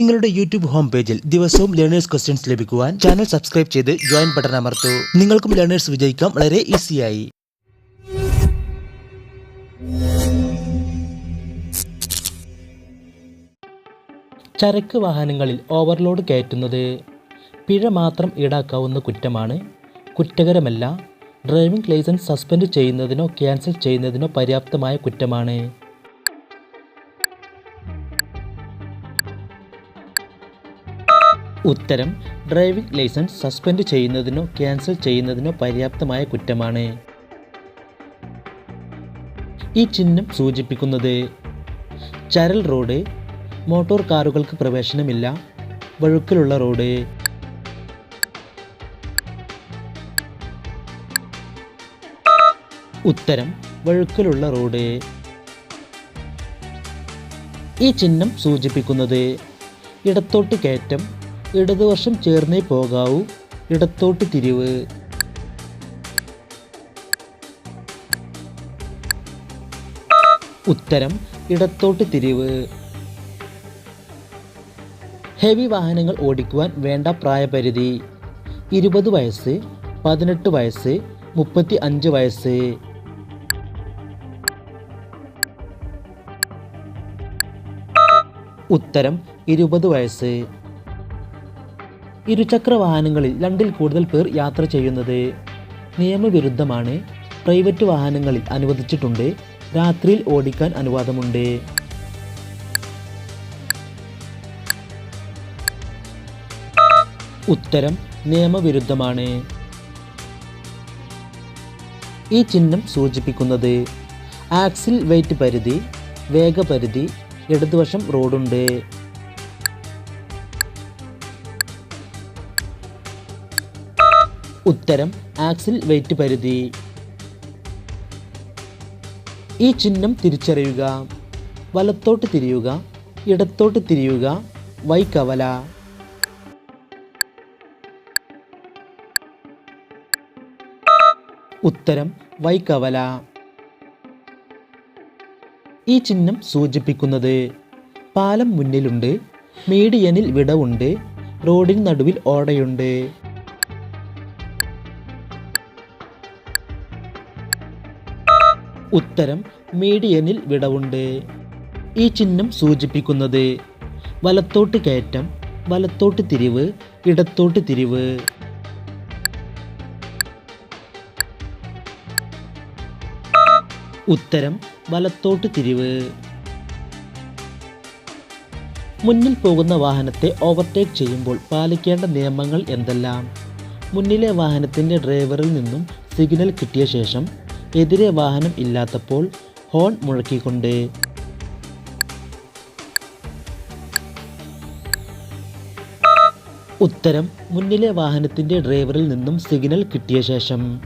നിങ്ങളുടെ YouTube home പേജിൽ ദിവസവും ലേണേഴ്സ് ക്വസ്റ്റ്യൻസ് ലഭിക്കുവാൻ ചാനൽ സബ്സ്ക്രൈബ് ചെയ്ത് ജോയിൻ ബട്ടൺ അമർത്തൂ. നിങ്ങൾക്കും ലേണേഴ്സ് വിജയിക്കാം. വളരെ ഈസിയായി. ചരക്ക് വാഹനങ്ങളിൽ ഓവർലോഡ് കയറ്റുന്നത് പിഴ മാത്രം ഈടാക്കാവുന്ന കുറ്റമാണ്. കുറ്റകരമല്ല ഡ്രൈവിംഗ് ലൈസൻസ് സസ്പെൻഡ് ചെയ്യുന്നതിനോ ക്യാൻസൽ ചെയ്യുന്നതിനോ പര്യാപ്തമായ കുറ്റമാണ്. ഉത്തരം ഡ്രൈവിംഗ് ലൈസൻസ് സസ്പെൻഡ് ചെയ്യുന്നതിനോ ക്യാൻസൽ ചെയ്യുന്നതിനോ പര്യാപ്തമായ കുറ്റമാണ്. ഈ ചിഹ്നം സൂചിപ്പിക്കുന്നത് ചരൽ റോഡ് മോട്ടോർ കാറുകൾക്ക് പ്രവേശനമില്ല വഴുക്കിലുള്ള റോഡ്. ഉത്തരം വഴുക്കിലുള്ള റോഡ്. ഈ ചിഹ്നം സൂചിപ്പിക്കുന്നത് ഇടത്തോട്ട് കയറ്റം ഇടതുവശം ചേർന്നേ പോകാവൂ. ഇടത്തോട്ട് തിരിവ്. ഉത്തരം ഇടത്തോട്ട് തിരിവ്. ഹെവി വാഹനങ്ങൾ ഓടിക്കുവാൻ വേണ്ട പ്രായപരിധി. ഇരുപത് വയസ്സ് പതിനെട്ട് വയസ്സ് മുപ്പത്തി അഞ്ച് വയസ്സ്. ഉത്തരം ഇരുപത് വയസ്സ്. ഇരുചക്ര വാഹനങ്ങളിൽ രണ്ടിൽ കൂടുതൽ പേർ യാത്ര ചെയ്യുന്നത് നിയമവിരുദ്ധമാണ്. പ്രൈവറ്റ് വാഹനങ്ങളിൽ അനുവദിച്ചിട്ടുണ്ട്. രാത്രിയിൽ ഓടിക്കാൻ അനുവാദമുണ്ട്. ഉത്തരം നിയമവിരുദ്ധമാണ്. ഈ ചിഹ്നം സൂചിപ്പിക്കുന്നത് ആക്സിൽ വെയിറ്റ് പരിധി വേഗപരിധി ഇടതുവശം റോഡുണ്ട്. ഉത്തരം ആക്സിൽ വെയിറ്റ് പരിധി. ഈ ചിഹ്നം തിരിച്ചറിയുക. വലത്തോട്ട് തിരിയുക ഇടത്തോട്ട് തിരിയുക വൈക്കവല ഉത്തരം വൈക്കവല ഈ ചിഹ്നം സൂചിപ്പിക്കുന്നത് പാലം മുന്നിലുണ്ട് മീഡിയനിൽ വിടവുണ്ട് റോഡിന് നടുവിൽ ഓടയുണ്ട്. ഉത്തരം മീഡിയനിൽ വിടവുണ്ട്. ഈ ചിഹ്നം സൂചിപ്പിക്കുന്നത് വലത്തോട്ട് കയറ്റം വലത്തോട്ട് തിരിവ് ഇടത്തോട്ട് തിരിവ്. ഉത്തരം വലത്തോട്ട് തിരിവ്. മുന്നിൽ പോകുന്ന വാഹനത്തെ ഓവർടേക്ക് ചെയ്യുമ്പോൾ പാലിക്കേണ്ട നിയമങ്ങൾ എന്തെല്ലാം? മുന്നിലെ വാഹനത്തിന്റെ ഡ്രൈവറിൽ നിന്നും സിഗ്നൽ കിട്ടിയ ശേഷം എതിരെ വാഹനം ഇല്ലാത്തപ്പോൾ ഹോൺ മുഴക്കിക്കൊണ്ട്. ഉത്തരം മുന്നിലെ വാഹനത്തിന്റെ ഡ്രൈവറിൽ നിന്നും സിഗ്നൽ കിട്ടിയ ശേഷം.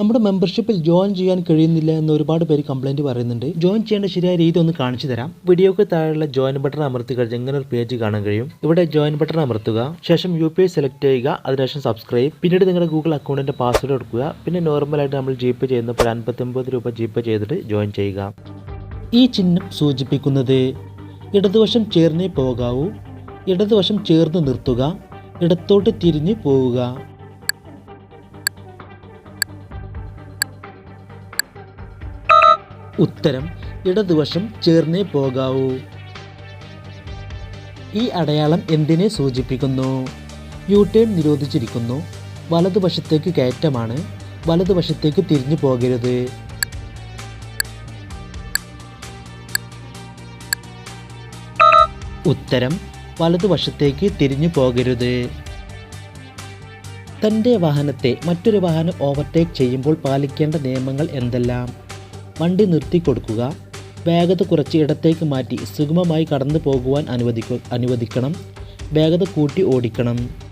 നമ്മുടെ മെമ്പർഷിപ്പിൽ ജോയിൻ ചെയ്യാൻ കഴിയുന്നില്ല എന്ന് ഒരുപാട് പേര് കംപ്ലൈന്റ് പറയുന്നുണ്ട്. ജോയിൻ ചെയ്യേണ്ട ശരിയായ രീതി ഒന്ന് കാണിച്ചു തരാം. വീഡിയോക്ക് താഴെയുള്ള ജോയിൻ ബട്ടൺ അമർത്തി കഴിഞ്ഞ് ഇങ്ങനെ ഒരു പേജ് കാണാൻ കഴിയും. ഇവിടെ ജോയിൻ ബട്ടൺ അമർത്തുക ശേഷം യു പി ഐ സെലക്ട് ചെയ്യുക അതിനുശേഷം സബ്സ്ക്രൈബ് പിന്നീട് നിങ്ങളുടെ ഗൂഗിൾ അക്കൗണ്ടിന്റെ പാസ്വേഡ് കൊടുക്കുക പിന്നെ നോർമലായിട്ട് നമ്മൾ ജി പേ ചെയ്യുന്നപ്പോൾ അൻപത്തൊമ്പത് രൂപ ജി പേ ചെയ്തിട്ട് ജോയിൻ ചെയ്യുക. ഈ ചിഹ്നം സൂചിപ്പിക്കുന്നത് ഇടതുവശം ചേർന്നേ പോകാവൂ ഇടതുവശം ചേർന്ന് നിർത്തുക ഇടത്തോട്ട് തിരിഞ്ഞ് പോവുക. ഉത്തരം ഇടതുവശം ചേർന്നേ പോകാവൂ. ഈ അടയാളം എന്തിനെ സൂചിപ്പിക്കുന്നു? യു ടേൺ നിരോധിച്ചിരിക്കുന്നു. വലതുവശത്തേക്ക് കയറ്റമാണ്. വലതുവശത്തേക്ക് തിരിഞ്ഞു പോകരുത്. ഉത്തരം വലതുവശത്തേക്ക് തിരിഞ്ഞു പോകരുത്. തന്റെ വാഹനത്തെ മറ്റൊരു വാഹനം ഓവർടേക്ക് ചെയ്യുമ്പോൾ പാലിക്കേണ്ട നിയമങ്ങൾ എന്തെല്ലാം? വണ്ടി നിർത്തി കൊടുക്കുക. വേഗത കുറച്ച് ഇടത്തേക്ക് മാറ്റി സുഗമമായി കടന്നു പോകുവാൻ അനുവദിക്കു അനുവദിക്കണം. വേഗത കൂട്ടി ഓടിക്കണം.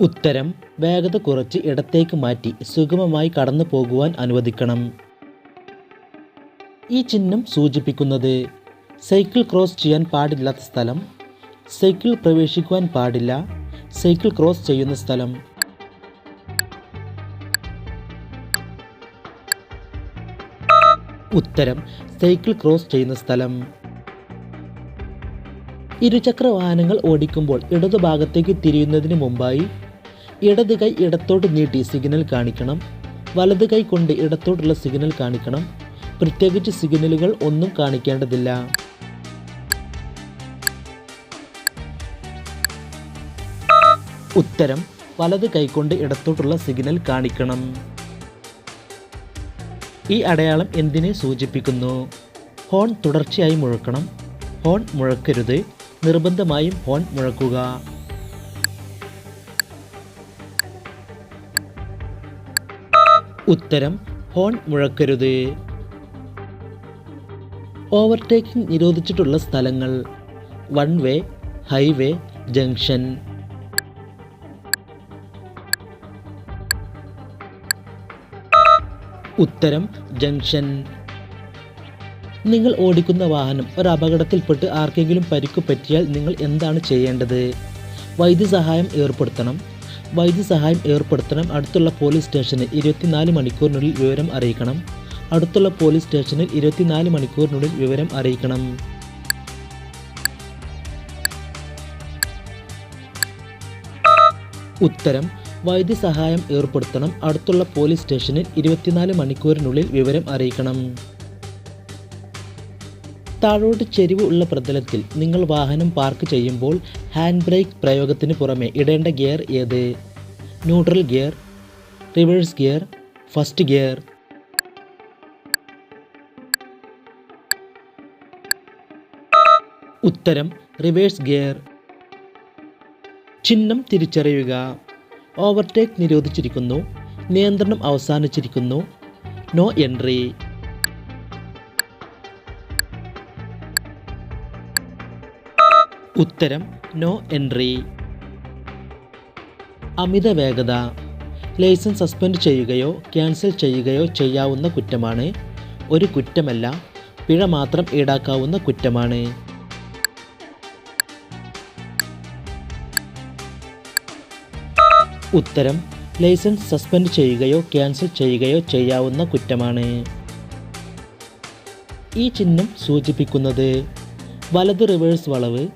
ഉത്തരം വേഗത കുറച്ച് ഇടത്തേക്ക് മാറ്റി സുഗമമായി കടന്നു പോകുവാൻ അനുവദിക്കണം. ഈ ചിഹ്നം സൂചിപ്പിക്കുന്നത് സൈക്കിൾ ക്രോസ് ചെയ്യാൻ പാടില്ലാത്ത സ്ഥലം സൈക്കിൾ പ്രവേശിക്കുവാൻ പാടില്ല സൈക്കിൾ ക്രോസ് ചെയ്യുന്ന സ്ഥലം. ഉത്തരം സൈക്കിൾ ക്രോസ് ചെയ്യുന്ന സ്ഥലം. ഇരുചക്ര വാഹനങ്ങൾ ഓടിക്കുമ്പോൾ ഇടതുഭാഗത്തേക്ക് തിരിയുന്നതിന് മുമ്പായി ഇടത് കൈ ഇടത്തോട്ട് നീട്ടി സിഗ്നൽ കാണിക്കണം. വലത് കൈ കൊണ്ട് ഇടത്തോട്ടുള്ള സിഗ്നൽ കാണിക്കണം. പ്രത്യേകിച്ച് സിഗ്നലുകൾ ഒന്നും കാണിക്കേണ്ടതില്ല. ഉത്തരം വലത് കൈകൊണ്ട് ഇടത്തോട്ടുള്ള സിഗ്നൽ കാണിക്കണം. ഈ അടയാളം എന്തിനെ സൂചിപ്പിക്കുന്നു? ഹോൺ തുടർച്ചയായി മുഴക്കണം. ഹോൺ മുഴക്കരുത്. നിർബന്ധമായും ഹോൺ മുഴക്കുക. ഉത്തരം ഹോൺ മുഴക്കരുത്. ഓവർടേക്കിംഗ് നിരോധിച്ചിട്ടുള്ള സ്ഥലങ്ങൾ. One way highway junction. ഉത്തരം ജംഗ്ഷൻ. നിങ്ങൾ ഓടിക്കുന്ന വാഹനം ഒരു അപകടത്തിൽപ്പെട്ട് ആർക്കെങ്കിലും പരിക്കു പറ്റിയാൽ നിങ്ങൾ എന്താണ് ചെയ്യേണ്ടത്? വൈദ്യസഹായം ഏർപ്പെടുത്തണം. വൈദ്യസഹായം ഏർപ്പെടുത്തണം. അടുത്തുള്ള പോലീസ് സ്റ്റേഷനിൽ ഇരുപത്തിനാല് മണിക്കൂറിനുള്ളിൽ വിവരം അറിയിക്കണം. അടുത്തുള്ള പോലീസ് സ്റ്റേഷനിൽ ഇരുപത്തിനാല് മണിക്കൂറിനുള്ളിൽ വിവരം അറിയിക്കണം. ഉത്തരം വൈദ്യസഹായം ഏർപ്പെടുത്തണം. അടുത്തുള്ള പോലീസ് സ്റ്റേഷനിൽ ഇരുപത്തിനാല് മണിക്കൂറിനുള്ളിൽ വിവരം അറിയിക്കണം. താഴോട്ട് ചെരിവ് ഉള്ള പ്രതലത്തിൽ നിങ്ങൾ വാഹനം പാർക്ക് ചെയ്യുമ്പോൾ ഹാൻഡ് ബ്രേക്ക് പ്രയോഗത്തിന് പുറമെ ഇടേണ്ട ഗിയർ ഏത്? Neutral gear reverse gear first gear. ഉത്തരം റിവേഴ്സ് ഗിയർ. ചിഹ്നം തിരിച്ചറിയുക. ഓവർടേക്ക് നിരോധിച്ചിരിക്കുന്നു. നിയന്ത്രണം അവസാനിച്ചിരിക്കുന്നു. No entry. ഉത്തരം നോ എൻട്രി. അമിത വേഗത. ലൈസൻസ് സസ്പെൻഡ് ചെയ്യുകയോ ക്യാൻസൽ ചെയ്യുകയോ ചെയ്യാവുന്ന കുറ്റമാണ്. ഒരു കുറ്റമല്ല പിഴ മാത്രം ഈടാക്കാവുന്ന കുറ്റമാണ്. ഉത്തരം ലൈസൻസ് സസ്പെൻഡ് ചെയ്യുകയോ ക്യാൻസൽ ചെയ്യുകയോ ചെയ്യാവുന്ന കുറ്റമാണ്. ഈ ചിഹ്നം സൂചിപ്പിക്കുന്നത് വലത് റിവേഴ്സ് വളവ്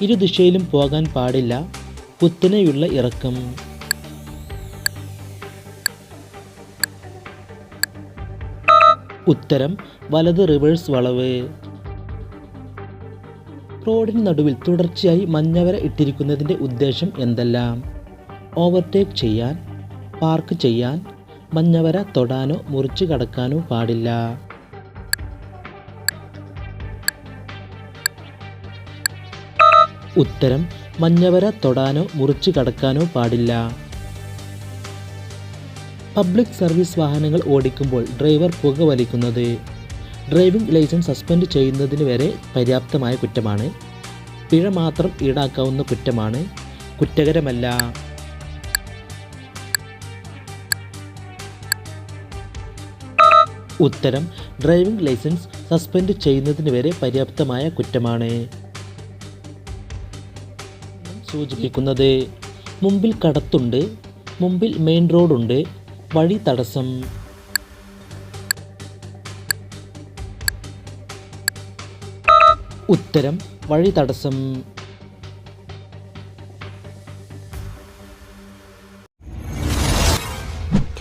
ഇരുദിശയിലും പോകാൻ പാടില്ല കുത്തനെയുള്ള ഇറക്കം. ഉത്തരം വലത് റിവേഴ്സ് വളവ്. റോഡിന് നടുവിൽ തുടർച്ചയായി മഞ്ഞവര ഇട്ടിരിക്കുന്നതിന്റെ ഉദ്ദേശം എന്തെല്ലാം? ഓവർടേക്ക് ചെയ്യാൻ പാർക്ക് ചെയ്യാൻ മഞ്ഞവര തൊടാനോ മുറിച്ചു കടക്കാനോ പാടില്ല. ഉത്തരം മഞ്ഞവര തൊടാനോ മുറിച്ചു കടക്കാനോ പാടില്ല. പബ്ലിക് സർവീസ് വാഹനങ്ങൾ ഓടിക്കുമ്പോൾ ഡ്രൈവർ പുകവലിക്കുന്നത് ഡ്രൈവിംഗ് ലൈസൻസ് സസ്പെൻഡ് ചെയ്യുന്നതിന് വരെ പര്യാപ്തമായ കുറ്റമാണ്. പിഴ മാത്രം ഈടാക്കാവുന്ന കുറ്റമാണ്. കുറ്റകരമല്ല. ഉത്തരം ഡ്രൈവിംഗ് ലൈസൻസ് സസ്പെൻഡ് ചെയ്യുന്നതിന് വരെ പര്യാപ്തമായ കുറ്റമാണ്. സൂചിപ്പിക്കുന്നത് മുമ്പിൽ കടത്തുണ്ട് മുമ്പിൽ മെയിൻ റോഡുണ്ട് വഴി തടസ്സം. ഉത്തരം വഴി തടസ്സം.